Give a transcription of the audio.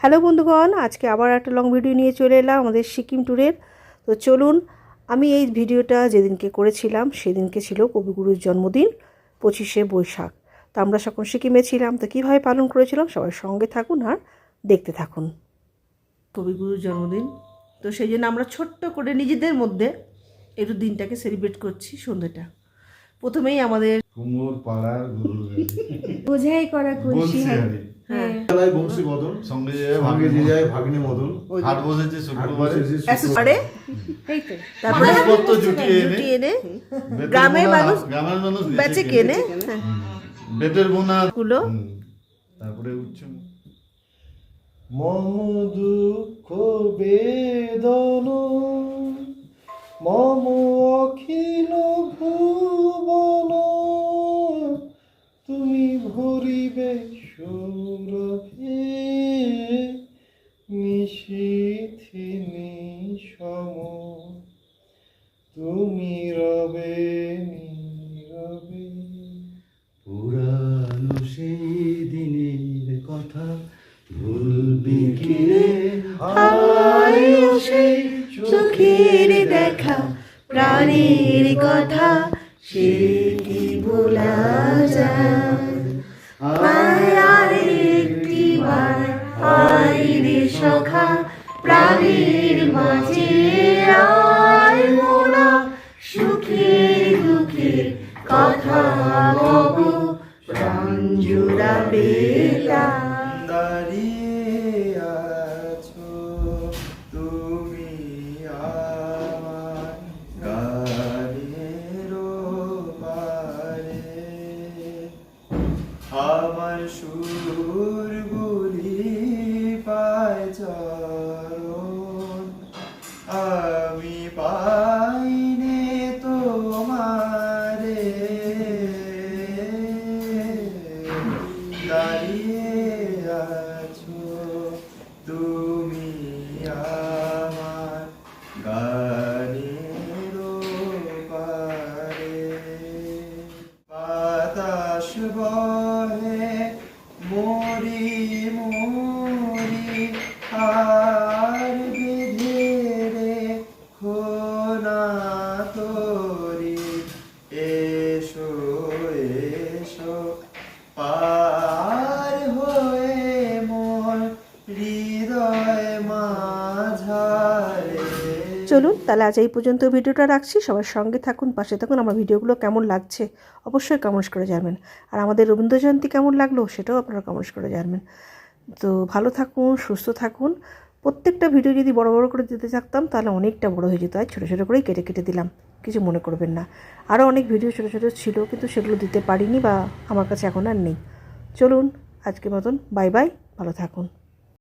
Hello বন্ধুগণ, আজকে আবার একটা লং ভিডিও নিয়ে চলে এলাম আমাদের সিকিম ট্যুরের তো চলুন, আমি এই ভিডিওটা যেদিনকে করেছিলাম, সেদিনকে ছিল কবিগুরুর জন্মদিন, পঁচিশে বৈশাখ। তো আমরা সকল সিকিমে ছিলাম, তো কীভাবে পালন করেছিলাম সবাই সঙ্গে থাকুন আর দেখতে থাকুন। কবিগুরুর জন্মদিন, তো সেই জন্য আমরা ছোট্ট করে নিজেদের মধ্যে একটু দিনটাকে সেলিব্রেট করছি সন্ধ্যেটা। প্রথমেই আমাদের কুমোর পাড়ার গরুর গাড়ি বোঝাই করা আমি। হ্যাঁ। বংশী মদন সঙ্গে যে যায় ভাগ্নে যে যায় ভাগ্নে মদন হাট বসেছে শুক্রবারে। অ্যাসেসরে তারপরে জিনিসপত্র জুটিয়ে এনে। জুটিয়ে এনে। বেতের গ্রামের মানুষ গ্রামের মানুষ বেচে কেনে। হ্যাঁ, বেতের বোনা। গুলো হুম। তারপরে উচ্চ মম দুঃখ বেদন নিশীথি সম। তুমি রবে নীরবে পুরানো সেই দিনের কথা ভুলবি কি রে হায় ও সেই চোখের দেখা প্রাণের কথা সে কি ভোলা যায়। প্রাণের মাঝে মোরা সুখের দুঃখের কথা মগো প্রাণ জুড়াবে। দাঁড়িয়ে দাঁড়িয়ে আছো তুমি আমার গানের পারে বাতাস বহে মরি মরি আর চলুন, তাহলে আজ এই পর্যন্ত ভিডিওটা রাখছি। সবার সঙ্গে থাকুন, পাশে থাকুন, আমার ভিডিওগুলো কেমন লাগছে অবশ্যই কমেন্টস করে জানবেন। আর আমাদের রবীন্দ্র জয়ন্তী কেমন লাগল সেটাও আপনারা কমেন্টস করে জানবেন। তো ভালো থাকুন, সুস্থ থাকুন। প্রত্যেকটা ভিডিও যদি বড় বড় করে দিতে থাকতাম তাহলে অনেকটা বড় হয়ে যেত। আর ছোটো ছোটো করেই কেটে কেটে দিলাম। কিছু মনে করবেন না। আরও অনেক ভিডিও ছোটো ছোটো ছিল, কিন্তু সেগুলো দিতে পারিনি বা আমার কাছে এখন আর নেই। চলুন, আজকের মতন, বাই বাই, ভালো থাকুন।